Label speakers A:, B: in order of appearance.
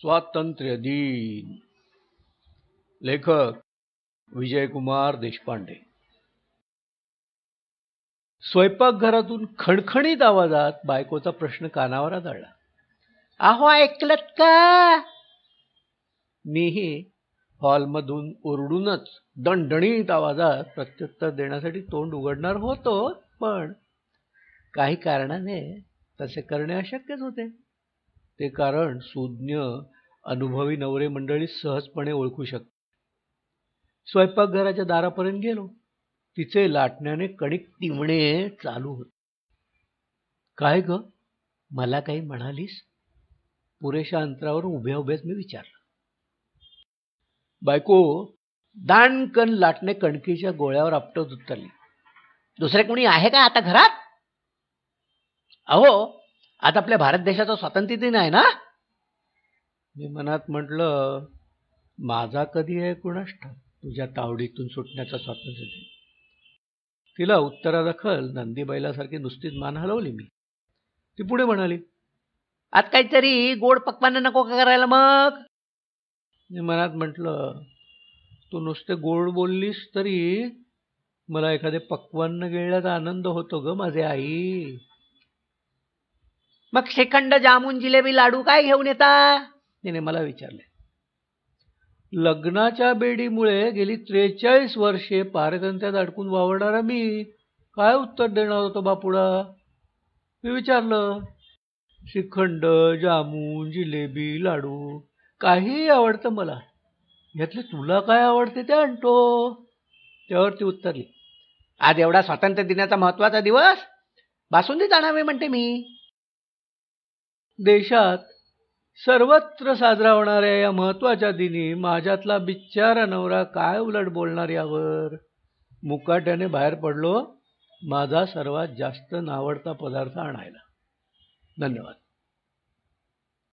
A: स्वातंत्र्य दिन. लेखक विजयकुमार देशपांडे. स्वयंपाकघरातून खणखणीत आवाजात बायकोचा प्रश्न कानावर आदळला. अहो ऐकलत का? मीही. हॉलमधून ओरडूनच दणदणीत आवाजात प्रत्युत्तर देण्यासाठी तोंड उघडणार होतो पण काही कारणाने तसे करणे अशक्यच होते. ते कारण सुज्ञ अनुभवी नवरे मंडळी सहजपणे ओळखू शकते स्वयंपाकघराच्या दारापर्यंत गेलो. तिचे लाटण्याने कणिक टिमणे चालू होते. काय ग? मला काही म्हणालीस? पुरेशा अंतरावर उभ्या उभ्याच मी विचारलं. बायको दाणकन लाटणे कणकीच्या गोळ्यावर आपटत उतरली. दुसरे कोणी आहे का आता घरात? अहो आज आपल्या भारत देशाचा स्वातंत्र्य दिन आहे ना? मी मनात म्हटलं माझा कधी आहे ठाऊक तुझ्या तावडीतून सुटण्याचा स्वातंत्र्य दिन तिला उत्तरादाखल नंदीबाईलासारखी नुसतीच मान हलवली मी. ती पुढे म्हणाली आज काहीतरी गोड पक्वान नको का करायला मग? मी मनात म्हटलं तू नुसते गोड बोललीस तरी मला एखादे पक्वान्न गिळण्याचा आनंद होतो ग माझे आई. मग श्रीखंड जामून जिलेबी लाडू काय घेऊन येता? तिने मला विचारले. लग्नाच्या बेडीमुळे गेली त्रेचाळीस वर्षे पारतंत्र्यात अडकून वावरणारा मी काय उत्तर देणार होतो बापुडा? मी विचारलं श्रीखंड जामून जिलेबी लाडू काहीही आवडतं मला. यातले तुला काय आवडते ते आणतो. त्यावर ती उत्तरली आज एवढा स्वातंत्र्य दिनाचा महत्त्वाचा दिवस? बासुंदीच आणावे म्हणते मी. देशात सर्वत्र साजरा होणाऱ्या या महत्त्वाच्या दिनी माझ्यातला बिच्चारा नवरा काय उलट बोलणार यावर? मुकाट्याने बाहेर पडलो. माझा सर्वात जास्त नावडता पदार्थ आणायला. धन्यवाद.